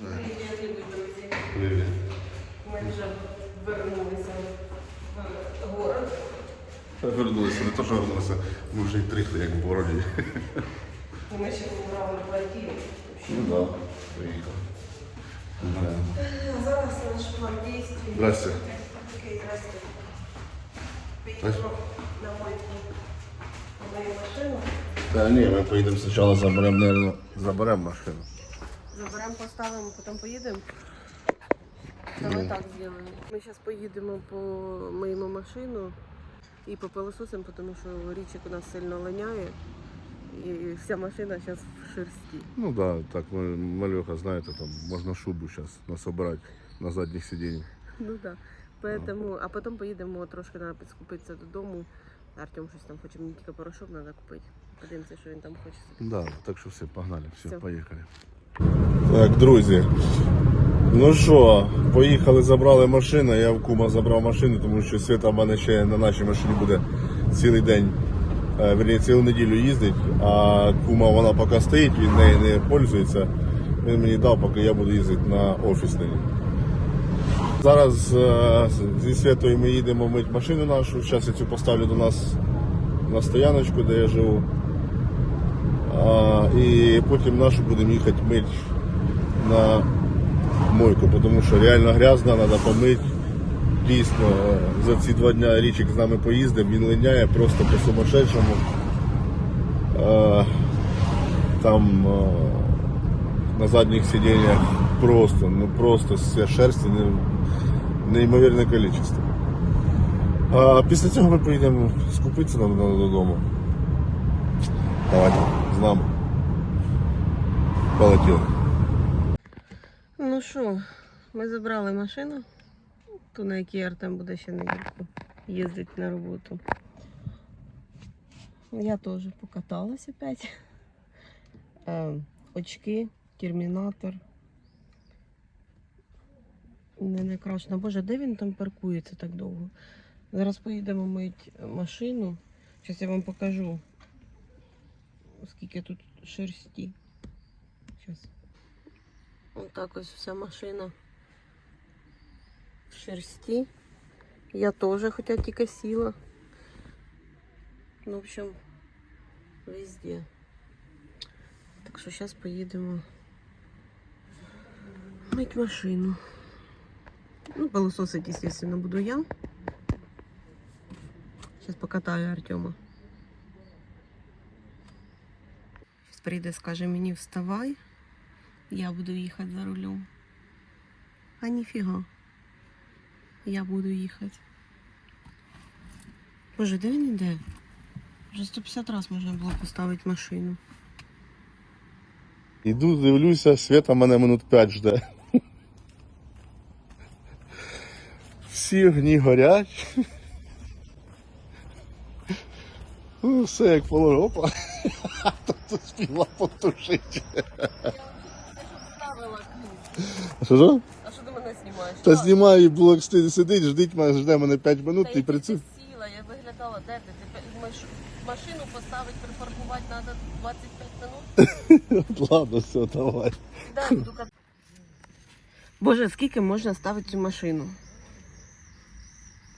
Привіт, любі друзі. Привіт. Ми вже вернулися в город. Вернулися, не то, що вернулися, ми вже й трихли, як в городі. І ми ще побрали квартиру. Ну так, да, приїхав. Да. Зараз наш план дій. Здрасте. Окей, здрасте. Поїдемо на мойку мою машину. Та ні, ми поїдемо спочатку заберемо, наверное, заберемо машину. Заберемо, поставимо, потім поїдемо. Давай так зробимо. Ми зараз поїдемо по моєму машину і попилососимо, тому що річик у нас сильно линяє. І вся машина зараз в шерсті. Ну да, так, Малюха, знаєте, там можна шубу зараз насобирати на задніх сидіннях. Ну так. Поэтому, а потім поїдемо трошки треба підскупитися додому. Артем щось там хоче, мені тільки порошок треба купити. Подивимося, що він там хоче. Да, так що все, погнали, все, Всё. поїхали. Так, друзі. Ну що, поїхали, забрали машину. Я в кума забрав машину, тому що Свята в мене ще на нашій машині буде цілий день, е, верні, цілу неділю їздить, а кума вона поки стоїть, він нею не пользується. Він мені дав, поки я буду їздити на офісній. Зараз е, зі Святою ми їдемо мити машину нашу. Зараз я цю поставлю до нас на стояночку, де я живу. А, і потім нашу будемо їхати мити на мойку, тому що реально грязно, треба помити. Дійсно, за ці два дні річик з нами поїздив, він линяє просто по-сумасшедшому. Е, Там е, на задніх сидіннях просто, ну просто вся шерсті не- неймовірне кількість. А після цього ми поїдемо скупитися нам додому. Давайте, з нами. Полетіли. Що, ми забрали машину, ту, на якій Артем буде ще недільку їздити на роботу. Я теж покаталась опять. Е, очки, термінатор. Не найкраще. Боже, де він там паркується так довго? Зараз поїдемо мити машину. Зараз я вам покажу, скільки тут шерсті. Зараз. Отак ось вся машина в шерсті. Я теж, хоча тільки сіла. Ну, в общем, везде. Так що зараз поїдемо мить машину. Ну, пылесосить, естественно, буду я. Сейчас покатаю Артема. Сейчас прийде, скаже мені вставай. Я буду їхати за рулем. А ніфіга. Я буду їхати. Боже, де він іде? Вже 150 разів можна було поставити машину. Іду, дивлюся, Свята мене минут 5 жде. Всі огні горять. Ну, все як положено. Опа. Тут спіла потушити. Що що? А що ти мене знімаєш? Та знімаю, і блок сидить, сидить, ждить мене, жде мене 5 минут Та і я при цьому. сіла, я виглядала, де ти? Ти машину поставити, припаркувати треба 25 минут. Ладно, все, давай. Боже, скільки можна ставити цю машину?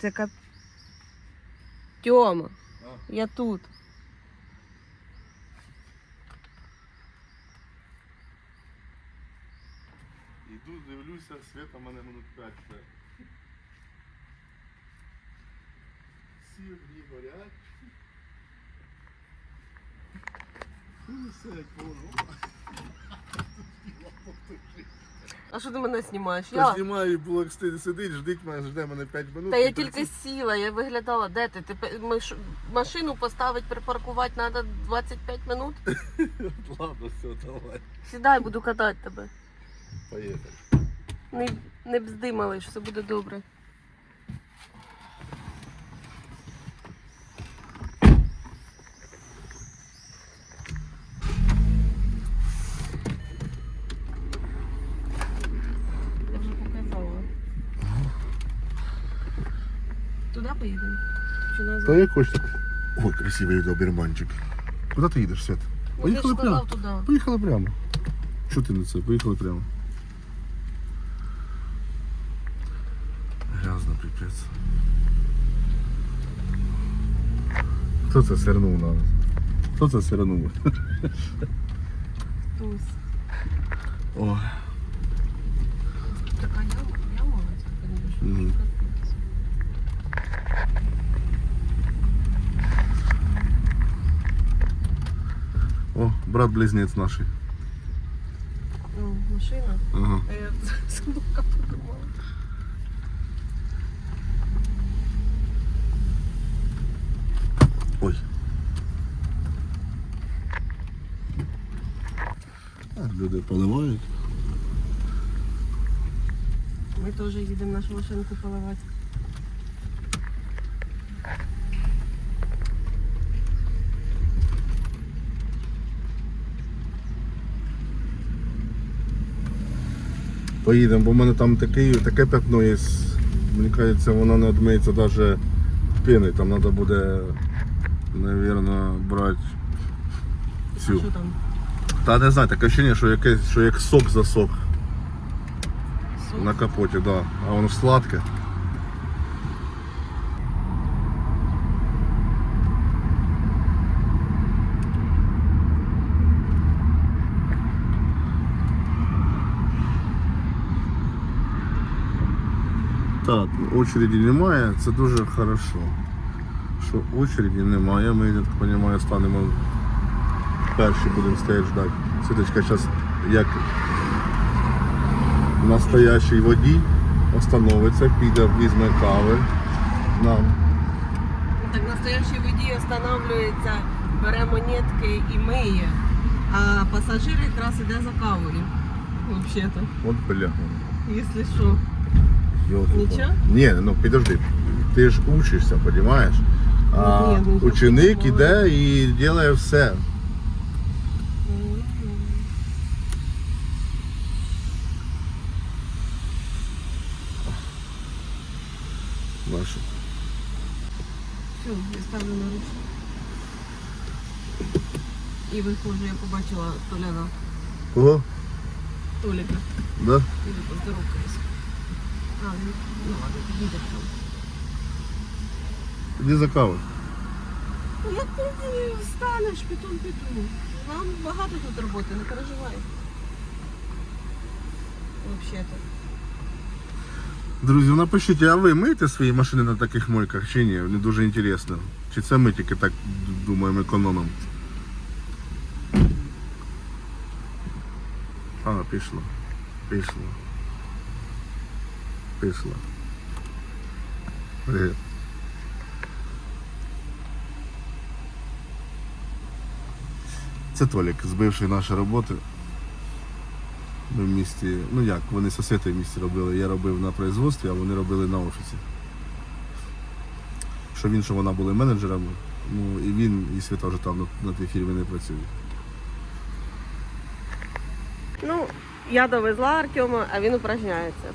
Це кап... Тьома, я тут. Дивлюся, Свята мене минут 5 жде. Всі огні горять. Ну, все. А що ти мене знімаєш? Я Я... знімаю, блок сидить, сидить, ждить мене, жде мене 5 минут. Та я тільки сіла, я виглядала, де ти? ти пе- маш- Машину поставити, припаркувати треба 25 минут. Ладно, все, давай. Сідай, буду катати тебе. Поїхали. Не, не бзди, малиш, все буде добре. Я вже показала. Туди поїдемо? Чи назад? Та як хочете. Ой, красивий доберманчик. Куди ти їдеш, Свят? Ну, ти ж Поїхали прямо. сказав туди. Поїхали прямо. Що ти на це? Поїхали прямо. Капець. Хто це сирнув на нас? Хто це сирнув? Туз. О, Така яма, яма, це, Мгм. конечно. о, брат-близнець наш. Ну, машина. Ага. А я собака подумала. Ой. А, Люди поливають. Ми теж їдемо нашу машинку поливати. Поїдемо, бо в мене там такий, таке пятно є. Мені кажеться, воно не відмиється навіть піни. Там треба буде, мабуть, брати А що там? Та не знаю, таке ощущення, що якесь, що як сок засох Сок? на капоті, да. а воно ж сладке. Так, очереді немає, це дуже хорошо. Що очереді немає, ми, я так розумію, станемо перші будемо стояти ждати. Світочка зараз як настоящий водій остановиться, піде, візьме кави нам. Так настоящий водій останавливається, бере монетки і миє. А пасажир якраз іде за кавою. Взагалі-то, От бля. якщо що. Нічого? Ні, ну підожди. Ти ж учишся, розумієш? А ученик іде і робить все. Все, я ставлю на руку. І виходжу, я побачила Толяна, Кого? Толіка. Да? Іду поздоровкаюсь. А, ну, ну ладно, їде там. Іди за кавою. Ну як ти ти встанеш, пітун пітун? Нам багато тут роботи, не переживай. Взагалі-то. Друзі, напишіть, а ви миєте свої машини на таких мойках чи ні? Мені дуже інтересно. Чи це ми тільки так думаємо економимо? А, пішло. Пішло. Пішло. Привіт. Це Толік з бившої нашої роботи. Ми в місті, ну як, вони освітою в місті робили. Я робив на производстві, а вони робили на офісі. Що він, що вона були менеджерами. Ну і він, і Свята вже там на, на тій фірмі не працює. Ну, я довезла Артема, а він упражняється.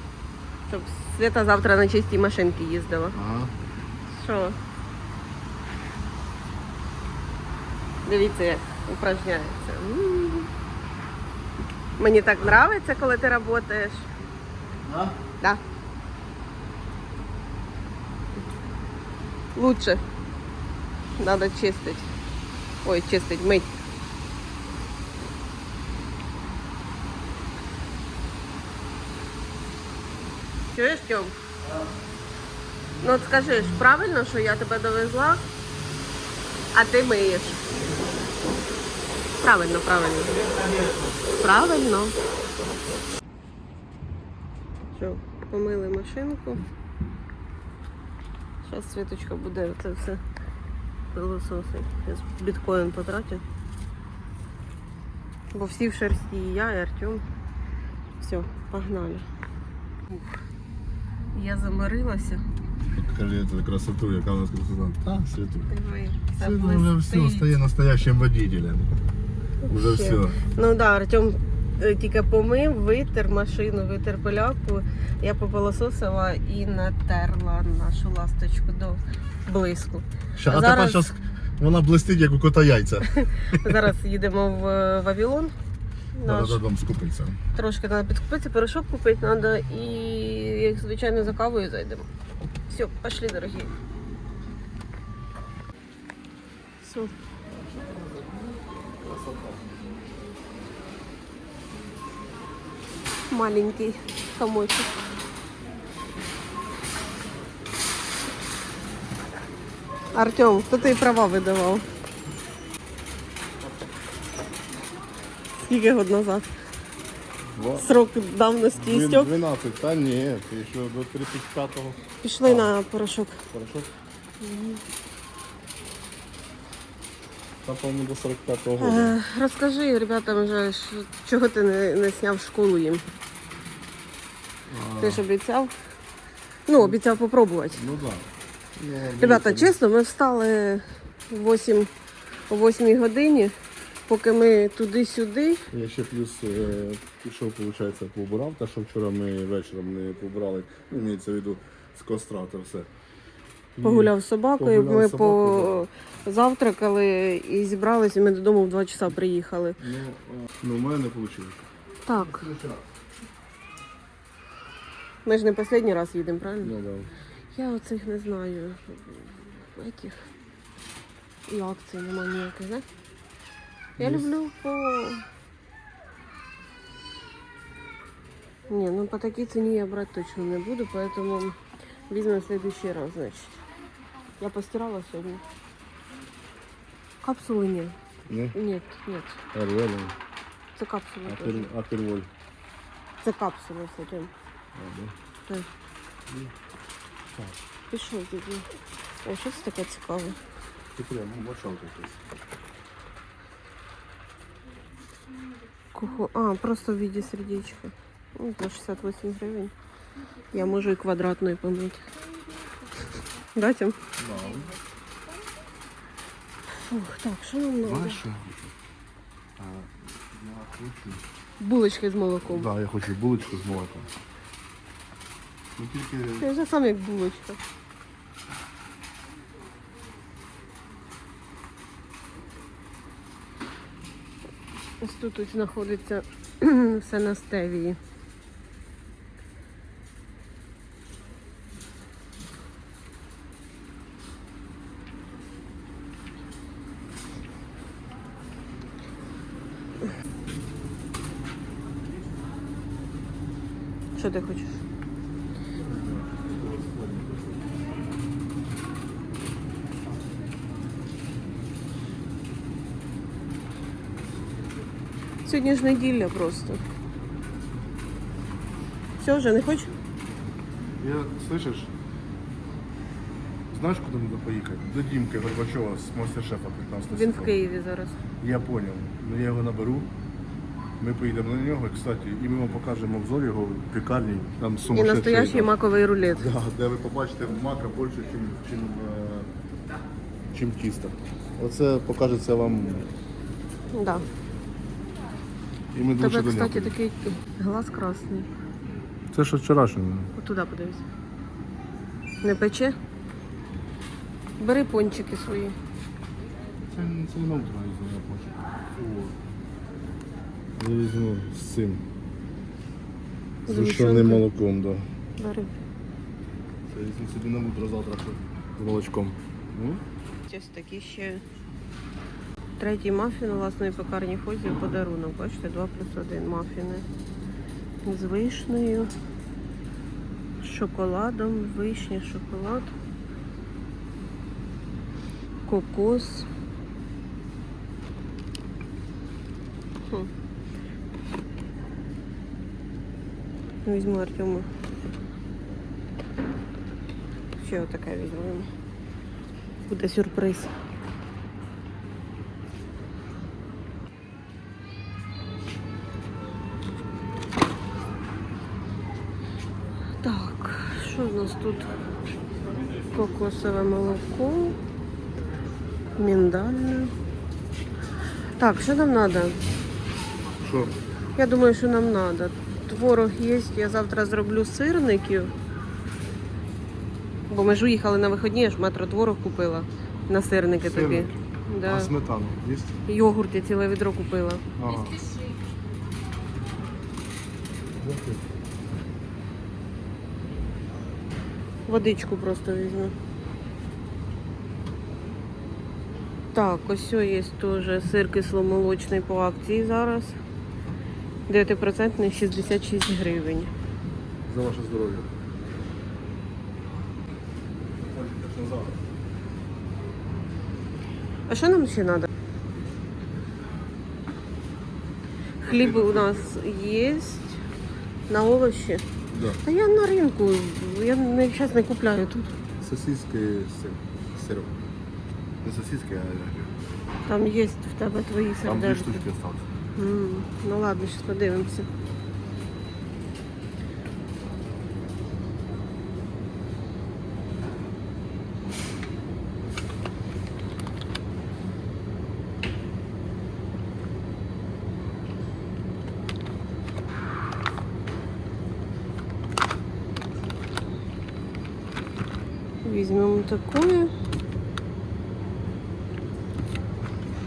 Щоб Свята завтра на чистій машинці їздила. Ага. Що? Дивіться, як упражняється. М. Мені так подобається, коли ти працюєш. Да? Да. Лучше. Надо чистить. Ой, чистить, мыть. Чуєш, Тьом? Ну от скажи правильно, що я тебе довезла, а ти миєш? Правильно, правильно. Правильно. Що, помили машинку. Зараз Світочка буде це все пилососить. Зараз біткоін потратю. Бо всі в шерсті, і я, і Артем. Все, погнали. Ух. Я заморилася. Покажи цю красоту, яка у нас красота. Та, Світу. Диви, все Світу вже все, блистить. стає настоящим водителем. Уже Вообще. все. Ну да, Артем тільки помив, витер машину, витер пиляку. Я попилососила і натерла нашу ласточку до блиску. Ща, А зараз- тепер щас вона блистить, як у кота яйця. Зараз їдемо в е, Вавилон. Треба Наш. додому скупитися. Трошки треба підкупитися, порошок купити треба і, як звичайно, за кавою зайдемо. Все, пошли, дорогие. Все. Маленький комочек. Артем, хто тобі права видавав? Скільки год назад? Срок давності істек. 12, та ні, ти до 35-го. Пішли на порошок. Хорошо? Та, по-моєму, до 45-го року. Е, Розкажи ребятам, вже, що- чого ти не, не сняв школу їм. Ти ж обіцяв? Ну, обіцяв попробувати. Ну так. Да. Ребята, чесно, ми встали в 8, о 8 годині, поки ми туди-сюди. Я ще плюс е, пішов, виходить, поубирав, те, що вчора ми вечором не побрали. Ну, імеється в виду з костра, то все. І Погуляв з собакою, Погуляв ми з собакою, позавтракали і зібралися, і ми додому в 2 часа приїхали. Ну, ну, у мене не вийшло. Так, ми ж не останній раз їдемо, правильно? Ну, да. Я оцих не знаю. Яких? І акцій нема ніяких, да? Я люблю по. Не, ну по такій ціні я брати точно не буду, поэтому візьмемо в следующий раз, значить. Я постирала сьогодні. Капсули ні. Ні? Нет, нет. А, реально. Це капсули. А, теж. пер, а перволь. Це капсули Сатин. А, да. Так. Пішов тоді. О, що це таке цікаве? Ти прям бачав якось. Кухо... А, просто в виде сердечка. Ну, за 68 гривень. Я можу і квадратної помити. Да, Тім? Да. Фух, так, що нам я хочу? А, я хочу. Булочки з молоком. Да, я хочу булочку з молоком. Ну тільки Я вже сам як булочка. Ось тут ось знаходиться все на стевії. Що ти хочеш? Сьогодні ж неділя просто. Все, вже не хочеш? Я, слышишь? Знаешь, куда надо поехать? До Димки Горбачева с мастер-шефа 15 Він в. Києві зараз. Я понял. Ну я його наберу. Ми поїдемо на нього, кстати, і ми вам покажемо обзор його в пекарні. Там І сумасшедший. настоящий маковий рулет. Да, де ви побачите мака більше, чим, чим, е, чим тісто. Оце покажеться вам. Да. І ми дуже Тебе, до нього. кстати, підемо. такий глаз красний. Це ж вчорашнє. Отуда подивись. Не пече? Бери пончики свої. Це, це не на утро візьму, я хочу. Я візьму з цим. З вишеним молоком, да. Бери. Це візьму собі на утро завтра з молочком. Ну? Ось такі ще третій мафін у власної пекарні Фозі в подарунок. Бачите, 2 плюс 1 мафіни. З вишнею, з шоколадом, вишня, шоколад, кокос. Хм. Візьму Артему. Ще отаке візьму йому. Буде сюрприз. Так, що у нас тут? Кокосове молоко, міндальне. Так, що нам треба? Що? Я думаю, що нам треба. Творог є, я завтра зроблю сирників. Бо ми ж уїхали на вихідні, я ж метро творог купила на сирники тобі. Сирники? Да. А сметану є? Йогурт я ціле відро купила. Ага. Водичку просто візьму. Так, ось є теж сир кисломолочний по акції зараз. 9% 66 гривень. За ваше здоров'я. А що нам ще треба? Хліб у нас є на овощі. Да. Та я на ринку, я не, зараз не купляю тут. Сосиски з сиром. Не сосиски, а Там є в тебе твої там дві штучки осталось. Ну ладно, зараз подивимося. Візьмемо таке.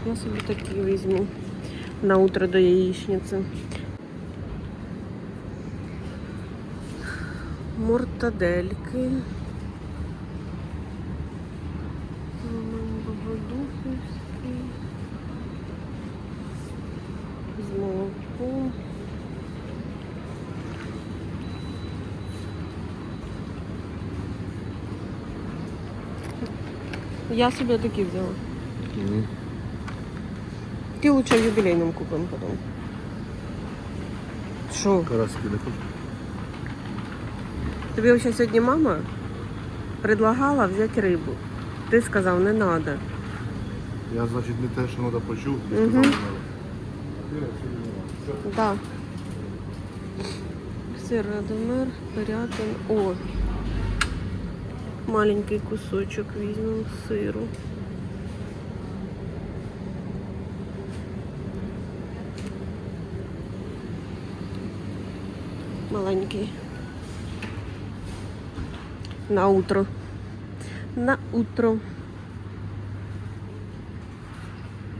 Я собі такі візьму на утро до яичницы. Мортадельки. М, Богодухівський. З молоком. Я собі такі взяла. Ти лучше в юбилейном купимо потом. Що? Караски не хочу. Тобі взагалі сьогодні мама предлагала взяти рибу. Ти сказав, не треба. Я, значить, не те, що треба почув, і Мгм. сказав, не треба. Да. Сир Радомир, Пирятин. О! Маленький кусочок візьмемо сиру. Маленький. На утро. На утро.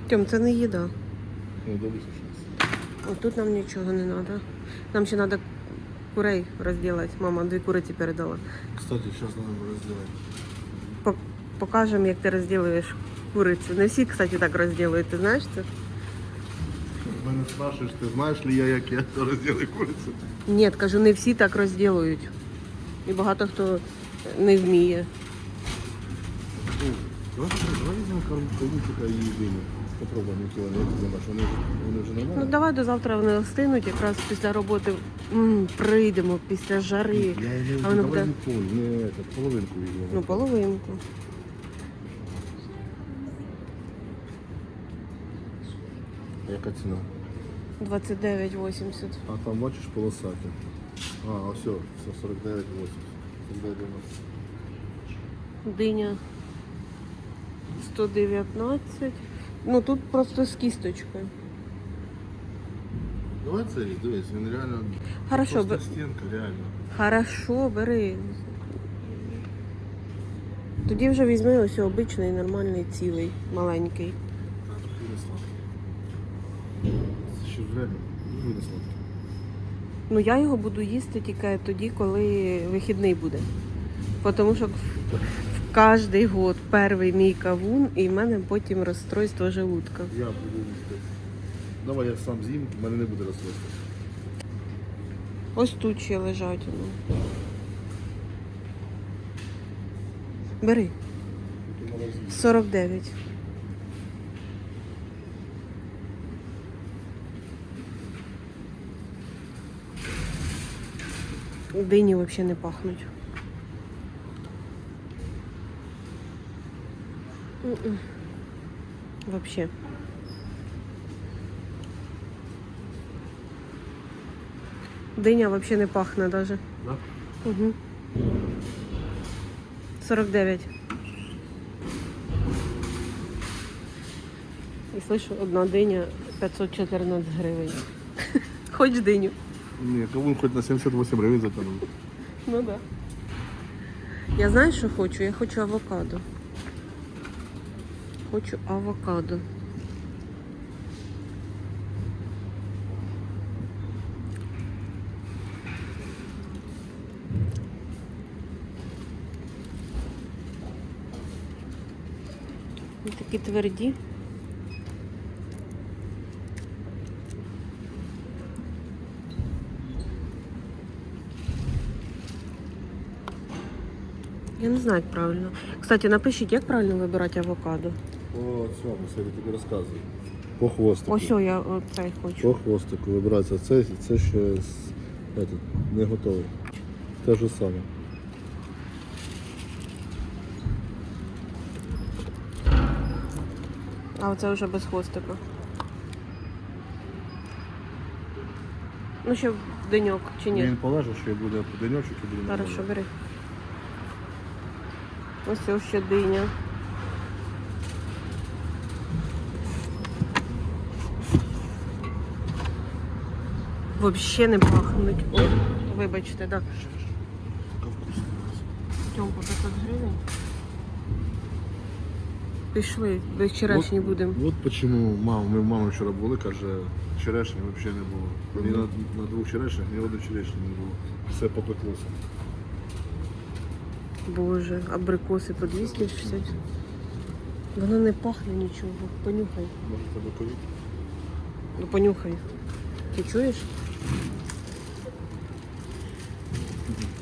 Тьом, це не їда. Ну. Тут нам нічого не треба. Нам ще треба курей розділити. Мама дві куриці передала. Кстати, зараз треба розділити. Покажемо, як ти розділуєш курицю. Не всі, кстати, так розділують. Ти знаєш це? Мене спрашуєш, ти знаєш ли я, як я розділю курицю? Ні, кажу, не всі так розділують. І багато хто не вміє. Ну, Давай, візьмемо кавунчика і диню. Попробуємо, які вони, вони, вже- вони Ну давай до завтра вони остинуть, якраз після роботи м, прийдемо, після жари. Я А не воно давай буде- не пол, не это, половинку візьмемо. Ну, половинку. Яка ціна? 29,80. А там бачиш полосаті. А, все, все 49 80. 49 90. Диня 119. Ну тут просто з кісточкою. Давай це різ, дивись, він реально Хорошо, просто б... стінка, реально. Хорошо, бери. Тоді вже візьми ось обичний, нормальний, цілий, маленький. Так, буде сладкий. Время, буде сладкий. Ну я його буду їсти тільки тоді, коли вихідний буде. Тому що в кожний год перший мій кавун, і в мене потім розстройство желудка. Я буду їсти. Давай я сам з'їм, в мене не буде розстройства. Ось тут ще лежать. Ну. Бери. 49. Дині взагалі не пахнуть. Вообще. Диня вообще не пахне даже. Да? Угу. 49. І слышу, одна диня 514 гривень. Хоч диню. Ні, кавун хоть на 78 гривень затягнув. Ну. Да. Я знаю, что хочу? Я хочу авокадо. Хочу авокадо. Такие тверді. Як правильно. Кстати, напишіть, як правильно вибирати авокадо. По цьому я тобі розказую. По хвостику. Ось о, я оцей хочу. По хвостику вибирається це, це ще этот, не готовий. Те ж саме. А оце вже без хвостика. Ну, ще в деньок чи ні? Він полежить, що буде денечок і буде Хорошо, бери. Ось ще диня. Вообще не пахнуть. Ой, вибачте, да. Тьомка 500 гривень. Пішли, без вчорашні От- будемо. От чому мама, ми в мами вчора були, каже, черешні взагалі не було. Ні на, на двох черешнях, ні одної черешні не було. Все попеклося. Боже, абрикоси по 260. Воно не пахне нічого. Понюхай. Може тебе ковід? Ну понюхай. Ти чуєш?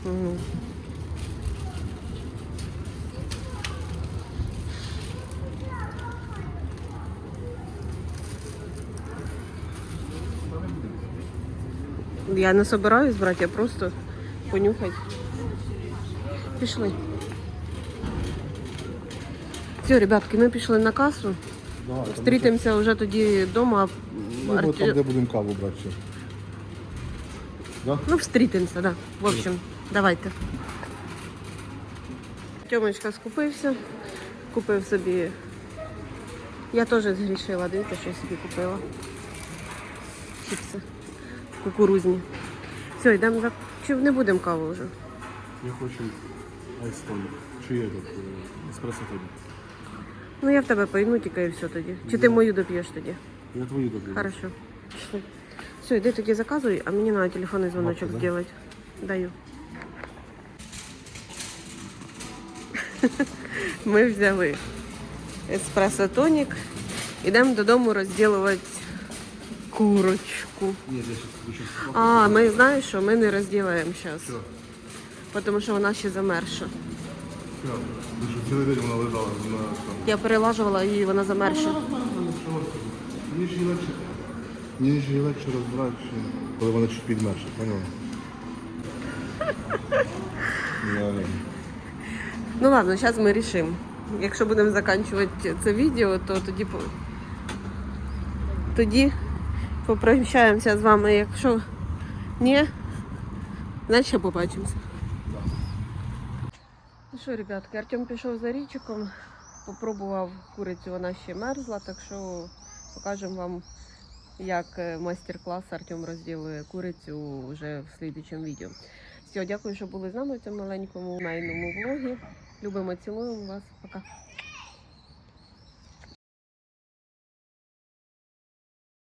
Угу. Я не собираюсь брати, я просто понюхать. Пішли. Все, ребятки, ми пішли на касу. Да, Зустрітимося вже тоді вдома. Ну, от там, де будемо каву брати. ще. Да? Ну, встретимся, да. В общем, давайте. Тьомочка скупився, купив собі. Я теж згрішила, дивіться, що я собі купила. Чіпси. Кукурузні. Все, йдемо за. Чи не будемо каву вже? Я хочу Чи є тут е, еспресо тоді? Ну я в тебе пойму тільки і все тоді. Чи ти мою доп'єш тоді? Я твої добрі. Хорошо. Пішли. Все, йди тоді заказуй, а мені треба телефонний дзвоночок да? зробити. Даю. Ми взяли еспресо тонік. Ідемо додому розділувати курочку. Ні, я щас. А, ми знаєш що, ми не розділаємо зараз. Що? Тому що вона ще замерша. Що? Ну, що цілий день вона лежала на цьому. Я перелажувала її, вона замерша. Мені ж її легше. Мені ж її легше розбирати, коли вона чуть підмерша, поняла? Ну ладно, зараз ми рішимо. Якщо будемо закінчувати це відео, то тоді по... тоді попрощаємося з вами. Якщо ні, значить побачимося. Що, ребятки, Артем пішов за річиком, попробував курицю, вона ще мерзла, так що покажемо вам, як е, майстер-клас Артем розділує курицю вже в слідчому відео. Все, дякую, що були з нами в цьому маленькому майному влогі. Любимо, цілуємо вас. Пока.